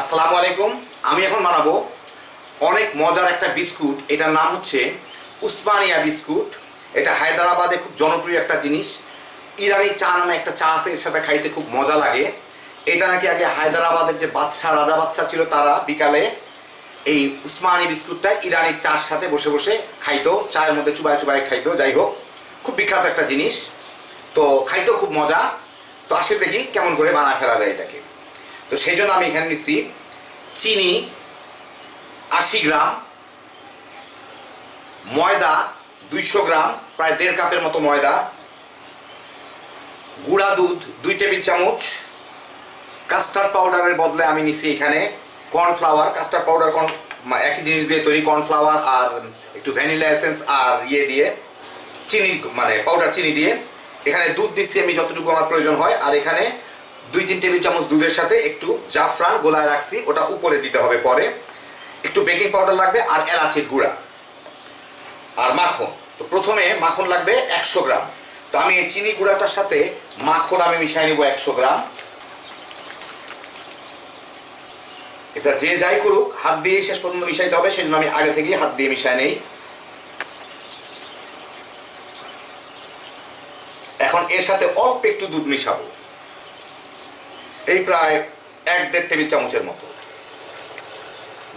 আসসালামু আলাইকুম। আমি এখন বানাবো অনেক মজার একটা বিস্কুট। এটার নাম হচ্ছে উসমানিয়া বিস্কুট। এটা হায়দ্রাবাদে খুব জনপ্রিয় একটা জিনিস। ইরানি চা নামে একটা চা আছে, এর সাথে খাইতে খুব মজা লাগে। এটা নাকি আগে হায়দ্রাবাদের যে বাদশাহ, রাজা বাদশাহ ছিল, তারা বিকালে এই উসমানি বিস্কুটটা ইরানি চার সাথে বসে বসে খাইতো, চায়ের মধ্যে চুবাই চুবাই খাইতো। যাই হোক, খুব বিখ্যাত একটা জিনিস। তো খাইতো খুব মজা। তো আসে দেখি কেমন করে বানা ফেলা যায় এটাকে। তো সেই জন্য আমি এখানে নিচ্ছি চিনি, আশি গ্রাম, ময়দা দুইশো গ্রাম, প্রায় দেড় কাপের মতো ময়দা, গুঁড়া দুধ দুই টেবিল চামচ, কাস্টার্ড পাউডারের বদলে আমি নিছি এখানে কর্নফ্লাওয়ার, কাস্টার্ড পাউডার কর্ন একই জিনিস দিয়ে তৈরি কর্নফ্লাওয়ার আর একটু ভ্যানিলা এসেন্স আর ইয়ে দিয়ে চিনি মানে পাউডার চিনি দিয়ে। এখানে দুধ দিচ্ছি আমি যতটুকু আমার প্রয়োজন হয়। আর এখানে দুই তিন টেবিল চামচ দুধের সাথে একটু জাফরান গোলায় রাখছি, ওটা উপরে দিতে হবে পরে। একটু বেকিং পাউডার লাগবে আর এলাচির গুঁড়া। আর মাখন। তো প্রথমে মাখন লাগবে একশো গ্রাম। তো আমি এই চিনি গুঁড়াটার সাথে মাখন আমি মিশিয়ে নেব একশো গ্রাম। এটা যে যাই করুক, হাত দিয়ে শেষ পর্যন্ত মিশাইতে হবে সেই আমি আগে থেকেই হাত দিয়ে মিশাই নেই। এখন এর সাথে অল্প একটু দুধ মিশাবো। এই প্রায় এক দেড় টেবিল চামচের মতো।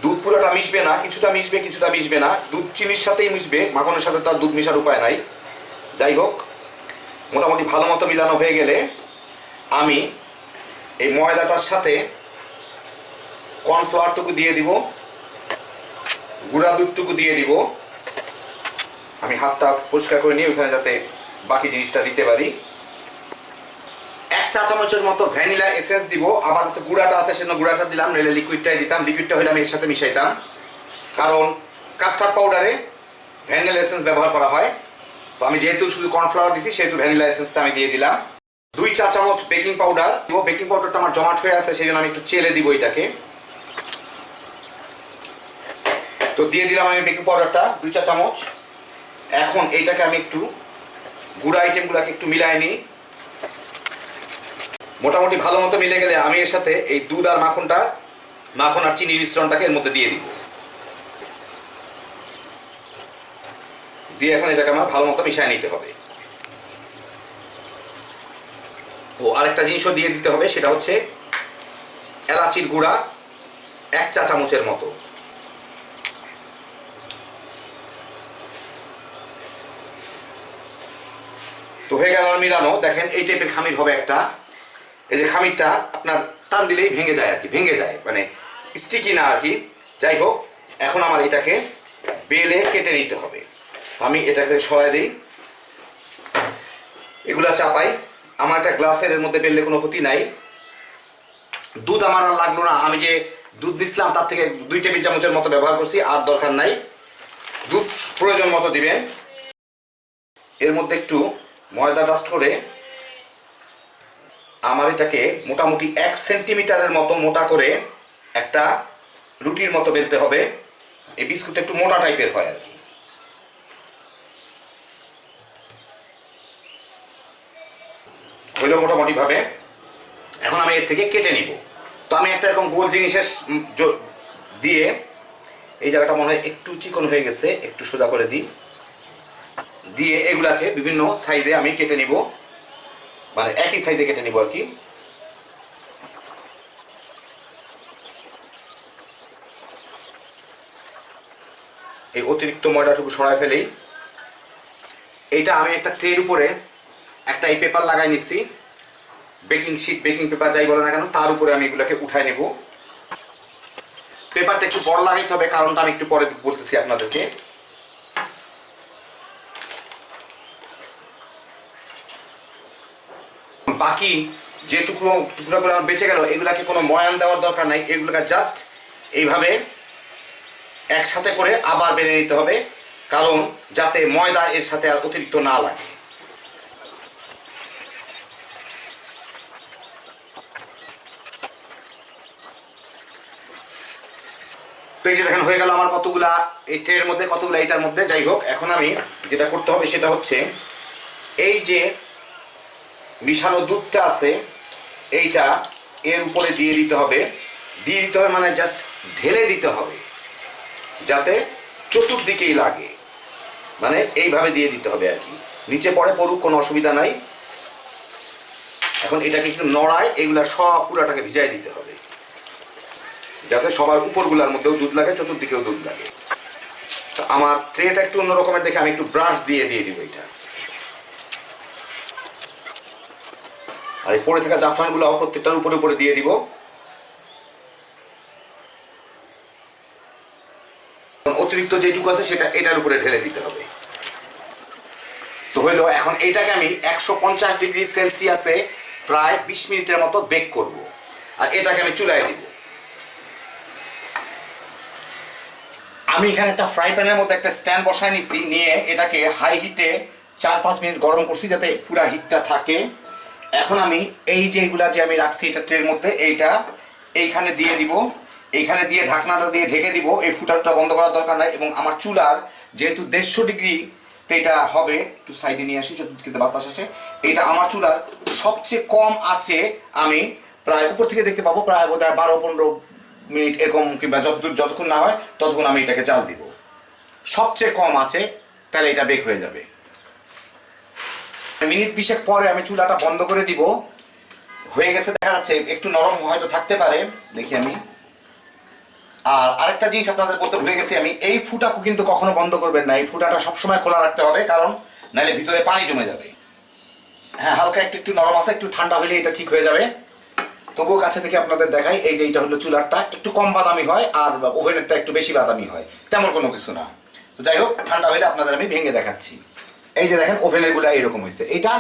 দুধ পুরোটা মিশবে না, কিছুটা মিশবে কিছুটা মিশবে না। দুধ চিনির সাথেই মিশবে, মাখনের সাথে তার দুধ মিশার উপায় নাই। যাই হোক, মোটামুটি ভালো মতো মিলানো হয়ে গেলে আমি এই ময়দাটার সাথে কর্নফ্লাওয়ারটুকু দিয়ে দিব, গুঁড়া দুধটুকু দিয়ে দিব। আমি হাতটা পরিষ্কার করে নিয়ে ওইখানে যাতে বাকি জিনিসটা দিতে পারি। চা চামচের মতো ভ্যানিলা এসেন্স দিব, আবার কাছে গুঁড়াটা আছে, সেজন্য গুঁড়াটা দিলাম নইলে লিকুইডটাই দিতাম। লিকুইডটা হলে আমি এর সাথে মিশাইতাম। কারণ কাস্টার্ড পাউডারে ভ্যানিলা এসেন্স ব্যবহার করা হয়। তো আমি যেহেতু শুধু কর্নফ্লাওয়ার দিছি, সেহেতু ভ্যানিলা এসেন্সটা আমি দিয়ে দিলাম। দুই চা চামচ বেকিং পাউডার দিব। বেকিং পাউডারটা আমার জমাট হয়ে আছে, সেই জন্য আমি একটু চেলে দিব এটাকে। তো দিয়ে দিলাম আমি বেকিং পাউডারটা দুই চা চামচ। এখন এইটাকে আমি একটু গুঁড়া আইটেমগুলোকে একটু মিলাই নিই। মোটামুটি ভালো মতো মিলে গেলে আমি এর সাথে এই দুধ আর মাখনটা, মাখন আর চিনির মিশ্রণটাকে এর মধ্যে দিয়ে দিব। দিয়ে এখন এটাকে আমার ভালো মতো মিশিয়ে নিতে হবে। ও, আরেকটা জিনিসও দিয়ে দিতে হবে, সেটা হচ্ছে এলাচির গুঁড়া এক চা চামচের মতো। তো হয়ে গেল মিলানো। দেখেন এই টাইপের খামির হবে একটা। এই যে খামিরটা আপনার টান দিলেই ভেঙে যায় আর কি, ভেঙে যায়। মানে স্টিকি না আর কি। যাই হোক, এখন আমার এটাকে বেলে কেটে নিতে হবে। আমি এটাকে সরাই দিই। এগুলা চাপাই। আমার একটা গ্লাসের মধ্যে বেললে কোনো ক্ষতি নাই। দুধ আমার আর লাগল না। আমি যে দুধ দিছিলাম তার থেকে দুই টেবিল চামচের মতো ব্যবহার করছি, আর দরকার নাই। দুধ প্রয়োজন মতো দিবেন। এর মধ্যে একটু ময়দা ডাস্ট করে আমার এটাকে মোটামুটি এক সেন্টিমিটারের মতো মোটা করে একটা রুটির মতো বেলতে হবে। এই বিস্কুটটা একটু মোটা টাইপের হয় আর কি। হইল মোটামুটি ভাবে এখন আমি এর থেকে কেটে নিব। তো আমি একটা এরকম গোল জিনিসের দিয়ে এই জায়গাটা মনে হয় একটু চিকন হয়ে গেছে, একটু সোজা করে দিই। দিয়ে এগুলাকে বিভিন্ন সাইজে আমি কেটে নিব। মানে একই সাইজে কেটে নিব আর কি। এই অতিরিক্ত ময়দাটুকু সরাই ফেলেই। এইটা আমি একটা ট্রের উপরে একটা এই পেপার লাগাই নিচ্ছি বেকিং শিট বেকিং পেপার যাই বলে না কেন, তার উপরে আমি এগুলোকে উঠাই নেব। পেপারটা একটু বড় লাগাইতে হবে, কারণটা আমি একটু পরে বলতেছি আপনাদেরকে। বাকি যে টুকরো, টুকরোগুলো আমার বেঁচে গেল, এগুলাকে কোনো ময়ান দেওয়ার দরকার নাই। এগুলোকে জাস্ট এইভাবে একসাথে করে আবার বেড়ে নিতে হবে, কারণ যাতে ময়দা এর সাথে আর অতিরিক্ত না লাগে। তো এই যে দেখেন, হয়ে গেল আমার কতগুলা এই ট্রের মধ্যে, কতগুলা এটার মধ্যে। যাই হোক, এখন আমি যেটা করতে হবে সেটা হচ্ছে, এই যে মিশানো দুধটা আছে, এইটা এর উপরে দিয়ে দিতে হবে। দিয়ে দিতে হবে মানে জাস্ট ঢেলে দিতে হবে, যাতে চতুর্দিকেই লাগে। মানে এইভাবে দিয়ে দিতে হবে আর কি। নিচে পড়ে পড়ুক, কোনো অসুবিধা নাই। এখন এটাকে একটু নড়ায়, এগুলা সব পুরাটাকে ভিজাই দিতে হবে। যাতে সবার উপরগুলার মধ্যেও দুধ লাগে, চতুর্দিকেও দুধ লাগে। তো আমার ট্রেটা একটু অন্য রকমের দেখে আমি একটু ব্রাশ দিয়ে দিয়ে দিব এটা। আর এই পড়ে থাকা জাফরানগুলো প্রত্যেকটার উপরে উপরে দিয়ে দিব। অতিরিক্ত যেটুকু আছে সেটা এটার উপরে ঢেলে দিতে হবে। তো হইল, এখন এইটাকে আমি একশো পঞ্চাশ ডিগ্রি সেলসিয়াসে প্রায় বিশ মিনিটের মতো বেক করব। আর এটাকে আমি চুলায় দিব। আমি এখানে একটা ফ্রাই প্যানের মধ্যে একটা স্ট্যান্ড বসায় নিছি, নিয়ে এটাকে হাই হিটে চার পাঁচ মিনিট গরম করছি যাতে পুরা হিটটা থাকে। এখন আমি এই যে এগুলা যে আমি রাখছি এটা ট্রের মধ্যে, এইটা এইখানে দিয়ে দিব। এইখানে দিয়ে ঢাকনাটা দিয়ে ঢেকে দিব। এই ফুটারটা বন্ধ করার দরকার নাই এবং আমার চুলার যেহেতু দেড়শো ডিগ্রি এটা হবে, একটু সাইডে নিয়ে আসি, চতুর্দিকে বাতাস আসে। এটা আমার চুলার সবচেয়ে কম আছে আমি প্রায় উপর থেকে দেখতে পাবো, প্রায় বোধ হয় বারো পনেরো মিনিট এরকম কিংবা যতদূর যতক্ষণ না হয়, ততক্ষণ আমি এটাকে চাল দিব। সবচেয়ে কম আছে, তাহলে এটা বেক হয়ে যাবে। মিনিট বিশেক পরে আমি চুলাটা বন্ধ করে দিব। হয়ে গেছে, দেখা যাচ্ছে একটু নরম হয়তো থাকতে পারে, দেখি আমি। আর আরেকটা জিনিস আপনাদের বলতে ভুলে গেছি আমি, এই ফুটাকু কিন্তু কখনো বন্ধ করবেন না, এই ফুটাটা সবসময় খোলা রাখতে হবে, কারণ নাহলে ভিতরে পানি জমে যাবে। হ্যাঁ হালকা একটু একটু নরম আছে, একটু ঠান্ডা হলে এটা ঠিক হয়ে যাবে। তবুও কাছে থেকে আপনাদের দেখাই, এই যে এটা হলো চুলারটা, একটু কম বাদামি হয়, আর ওভেনেরটা একটু বেশি বাদামি হয়, তেমন কোনো কিছু না। তো যাই হোক, ঠান্ডা হলে আপনাদের আমি ভেঙে দেখাচ্ছি। এই যে দেখেন ওভেনেরগুলা এইরকম হয়েছে এটা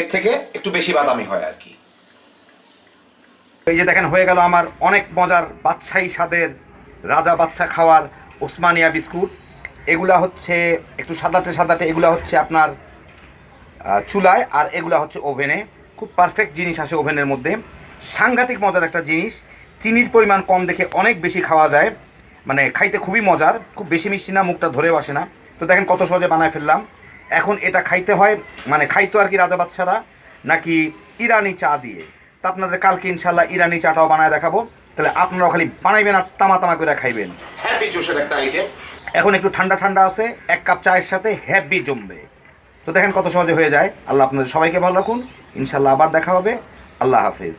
এর থেকে একটু বেশি বাদামি হয় আর কি। এই যে দেখেন, হয়ে গেল আমার অনেক মজার বাদশাহী স্বাদের রাজা বাদশা খাওয়ার ওসমানিয়া বিস্কুট। এগুলা হচ্ছে একটু সাদাতে সাদাতে এগুলা হচ্ছে আপনার চুলায় আর এগুলা হচ্ছে ওভেনে। খুব পারফেক্ট জিনিস আসে ওভেনের মধ্যে। সাংঘাতিক মজার একটা জিনিস, চিনির পরিমাণ কম দেখে অনেক বেশি খাওয়া যায়। মানে খাইতে খুবই মজার, খুব বেশি মিষ্টি না, মুখটা ধরেও আসে না। তো দেখেন কত সহজে বানায় ফেললাম। এখন এটা খাইতে হয় মানে খাইতো আর কি রাজা বাদশারা নাকি ইরানি চা দিয়ে। তা আপনাদের কালকে ইনশাল্লাহ ইরানি চাটাও বানায় দেখাবো। তাহলে আপনারাও খালি বানাইবেন আর তামা তামা করে খাইবেন। হ্যাপি জোশের একটা আইটেম এখন একটু ঠান্ডা ঠান্ডা আছে এক কাপ চায়ের সাথে হ্যাপি জমবে। তো দেখেন কত সহজে হয়ে যায়। আল্লাহ আপনাদের সবাইকে ভালো রাখুন। ইনশাল্লাহ আবার দেখা হবে। আল্লাহ হাফিজ।